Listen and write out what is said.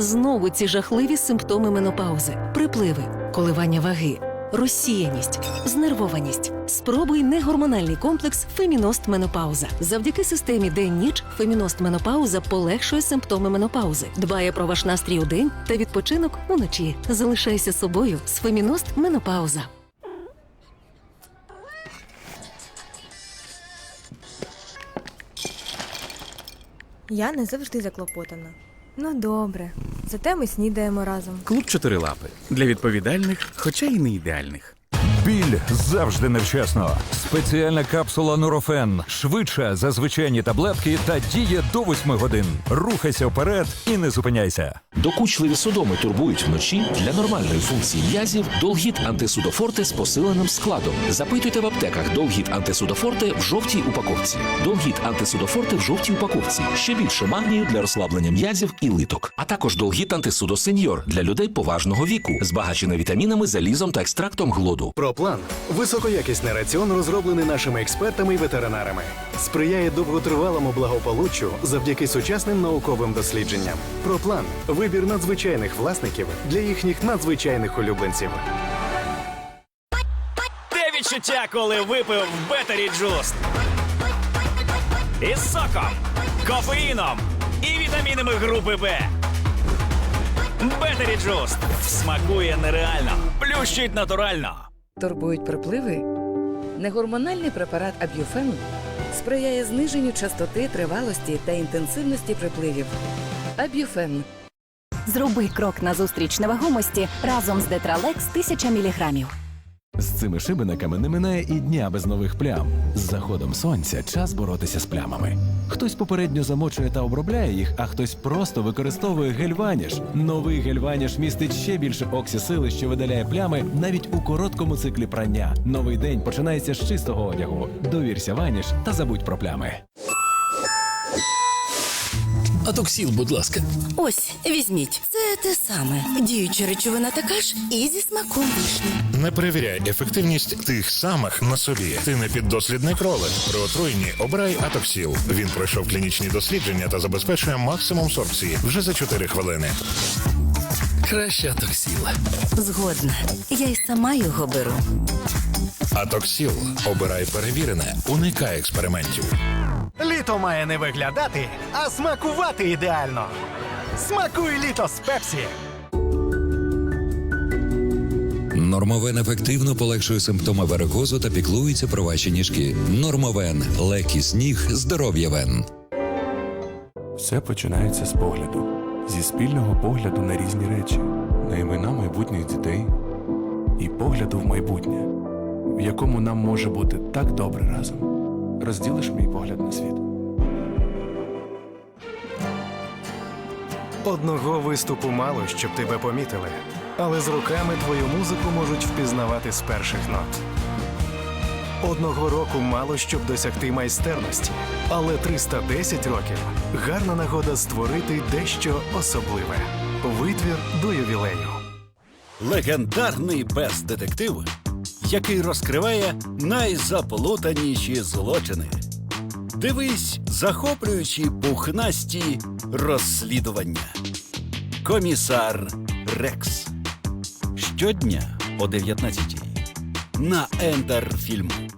Знову ці жахливі симптоми менопаузи: припливи, коливання ваги, розсіяність, знервованість. Спробуй негормональний комплекс Феміност Менопауза. Завдяки системі день-ніч Феміност Менопауза полегшує симптоми менопаузи, дбає про ваш настрій у день та відпочинок уночі. Залишайся собою з Феміност Менопауза. Я не завжди заклопотана. Ну добре, зате ми снідаємо разом. Клуб чотирилапи для відповідальних, хоча й не ідеальних. Біль завжди невчасно. Спеціальна капсула Нурофен швидша за звичайні таблетки та діє до 8 годин. Рухайся вперед і не зупиняйся. Докучливі судоми турбують вночі для нормальної функції м'язів Долгіт антисудофорте з посиленим складом. Запитуйте в аптеках Долгіт антисудофорте в жовтій упаковці. Долгіт антисудофорте в жовтій упаковці. Ще більше магнію для розслаблення м'язів і литок. А також Долгіт антисудосеньор для людей поважного віку, збагачений вітамінами, залізом та екстрактом глоду. Проплан високоякісний раціон, розроблений нашими експертами і ветеринарами, сприяє довготривалому благополуччю завдяки сучасним науковим дослідженням. Проплан вибір надзвичайних власників для їхніх надзвичайних улюбленців. Те відчуття, коли випив Бетері Джуст. Із соком, кофеїном і вітамінами групи Б. Бетері Джуст смакує нереально, плющить натурально. Турбують припливи? Негормональний препарат Аб'юфен сприяє зниженню частоти, тривалості та інтенсивності припливів. Аб'юфен Зроби крок назустріч невагомості разом з Детралекс 1000 мг. З цими шибениками не минає і дня без нових плям. З заходом сонця час боротися з плямами. Хтось попередньо замочує та обробляє їх, а хтось просто використовує гельваніш. Новий гельваніш містить ще більше оксісили, що видаляє плями навіть у короткому циклі прання. Новий день починається з чистого одягу. Довірся ваніш та забудь про плями. Атоксіл, будь ласка. Ось, візьміть. Це те саме. Діюча речовина така ж і зі смаком вишні. Не перевіряй ефективність тих самих на собі. Ти не піддослідний кролик. При отруєнні обирай Атоксіл. Він пройшов клінічні дослідження та забезпечує максимум сорбції вже за 4 хвилини. Краще атоксіл. Згодна. Я й сама його беру. Атоксіл. Обирай перевірене. Уникай експериментів. Літо має не виглядати, а смакувати ідеально. Смакуй літо з Пепсі! Нормовен ефективно полегшує симптоми варикозу та піклується про ваші ніжки. Нормовен легкий сніг, здоров'я вен. Все починається з погляду, зі спільного погляду на різні речі, на імена майбутніх дітей і погляду в майбутнє, в якому нам може бути так добре разом. Розділиш мій погляд на світ. Одного виступу мало, щоб тебе помітили, але з роками твою музику можуть впізнавати з перших нот. Одного року мало, щоб досягти майстерності, але 310 років гарна нагода створити дещо особливе. Витвір до ювілею. Легендарний без-детектив, який розкриває найзаплутаніші злочини. Дивись захоплюючі пухнасті розслідування. Комісар Рекс. Щодня о 19 на Ентер Фільм.